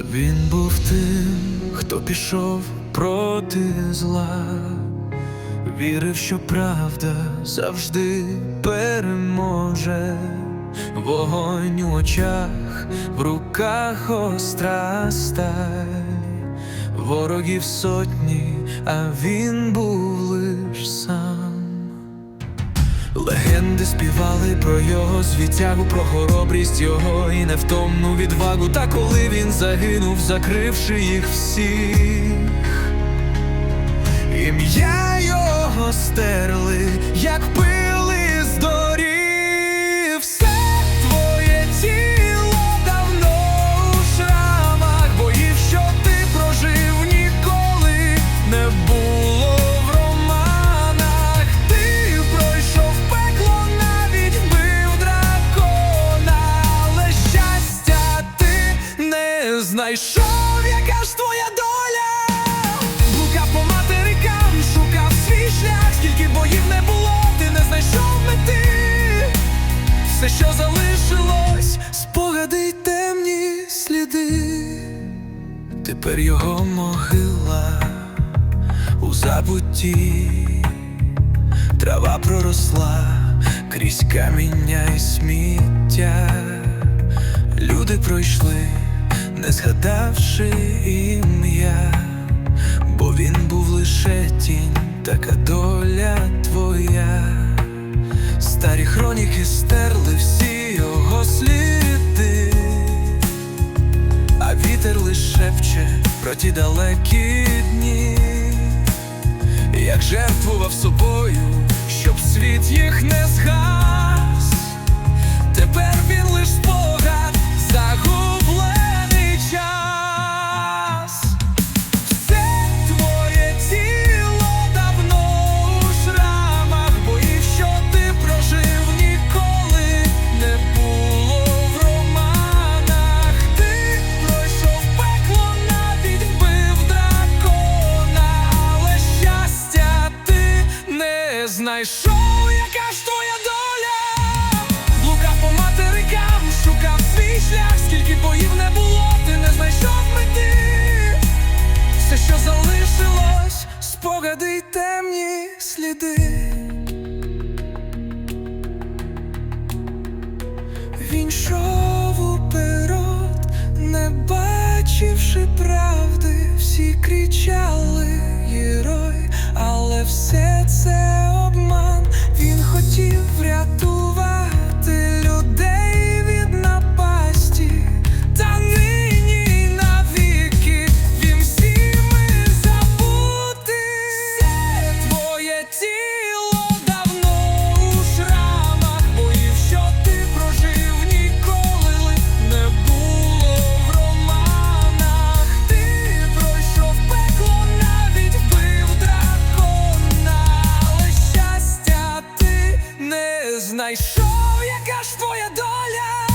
Він був тим, хто пішов проти зла, вірив, що правда завжди переможе, вогонь у очах, в руках остра сталь, ворогів сотні, а він був лиш сам. Легенди співали про його звітягу, про хоробрість його і невтомну відвагу. Та коли він загинув, закривши їх всіх, Все, що залишилось, спогади й темні сліди. Тепер його могила у забутті, трава проросла крізь каміння і сміття. Люди пройшли, не згадавши ім'я, Старі стерли всі його сліди, а вітер лише шепче про ті далекі дні, як жертвував собою, щоб світ їх не згас. Знайшов, яка ж твоя доля? Блукав по материкам, шукав свій шлях, скільки боїв не було, ти не знайшов мети. Все, що залишилось, спогади й темні сліди. Він йшов уперед, не бачивши правди, знайшов, яка ж твоя доля?